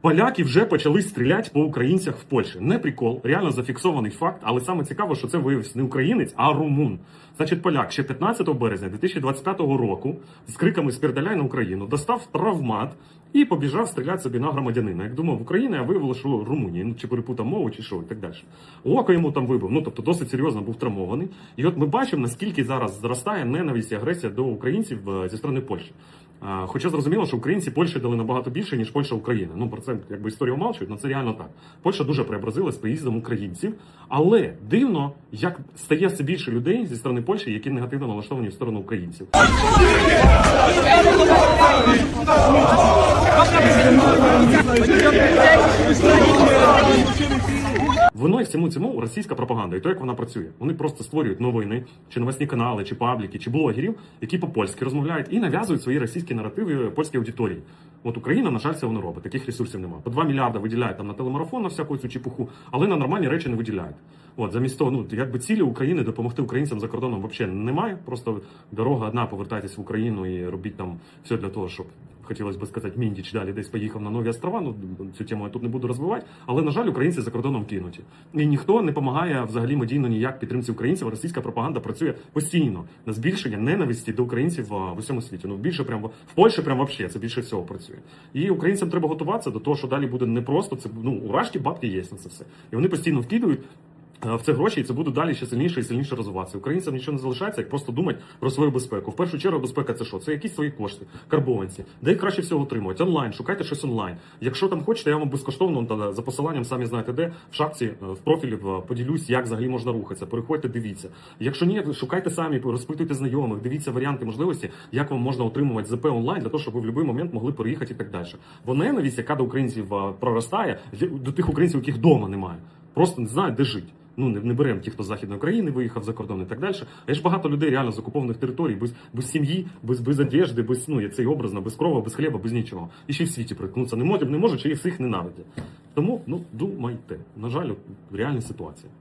Поляки вже почали стріляти по українцях в Польщі. Не прикол, реально зафіксований факт, але саме цікаво, що це виявився не українець, а румун. Значить, поляк ще 15 березня 2025 року з криками «Спірдаляй на Україну достав травмат і побіжав стріляти собі на громадянина. Як думав, Україна, а виявилося, що Румунія. Ну чи перепутав мову, чи що, і так далі. Око йому там вибив. Ну тобто досить серйозно був травмований. І от ми бачимо, наскільки зараз зростає ненависть і агресія до українців е, зі сторони Польщі. Хоча зрозуміло, що українці Польщі дали набагато більше, ніж Польща Україна. Ну про це якби історію умалчують, але це реально так. Польща дуже преобразилась приїздом українців, але дивно, як стає все більше людей зі сторони Польщі, які негативно налаштовані в сторону українців. Виною всьому цьому російська пропаганда і то, як вона працює. Вони просто створюють новини, чи новосні канали, чи пабліки, чи блогерів, які по-польськи розмовляють і нав'язують свої російські наративи польській аудиторії. От Україна, на жаль, цього не робить. Таких ресурсів немає. По 2 мільярди виділяють там на телемарафон, на всяку цю чепуху, але на нормальні речі не виділяють. От замість того, ну якби цілі України допомогти українцям за кордоном взагалі немає. Просто дорога одна, повертайтесь в Україну і робіть там все для того, щоб хотілося б сказати, Міндіч далі десь поїхав на нові острова. Ну цю тему я тут не буду розвивати. Але на жаль, українці за кордоном кинуті. І ніхто не допомагає взагалі медійно ніяк підтримці українців. Російська пропаганда працює постійно на збільшення ненависті до українців в усьому світі. Ну більше прямо в Польщі, прямо взагалі це більше всього працює. І українцям треба готуватися до того, що далі буде непросто. Це ну у Рашки бабки є на це все, і вони постійно вкидують. Е, В це гроші і це буде далі ще сильніше і сильніше розвиватися. Українцям нічого не залишається, як просто думати про свою безпеку. В першу чергу, безпека це що? Це якісь свої кошти, карбованці. Де їх краще всього отримувати? Онлайн, шукайте щось онлайн. Якщо там хочете, я вам безкоштовно та за посиланням самі знаєте де в шапці е, в профілі поділюсь, як взагалі можна рухатися. Переходьте, дивіться. Якщо ні, шукайте самі, розпитуйте знайомих, дивіться варіанти можливості, як вам можна отримувати ЗП онлайн для того, щоб ви в будь-який момент могли переїхати і так далі. Бо ненависть, яка до українців е, проростає, до тих українців, яких вдома немає, просто не знають, де жити. Ну не, не беремо ті, хто з західної України виїхав за кордон і так далі. А є ж багато людей реально з окупованих територій, без, без сім'ї, без, без одежди, без ну я цей образно, без крова, без хліба, без нічого. І ще й в світі приткнуться не можуть, не можуть, чи їх всіх ненавидять. Тому ну думайте. На жаль, реальна ситуація.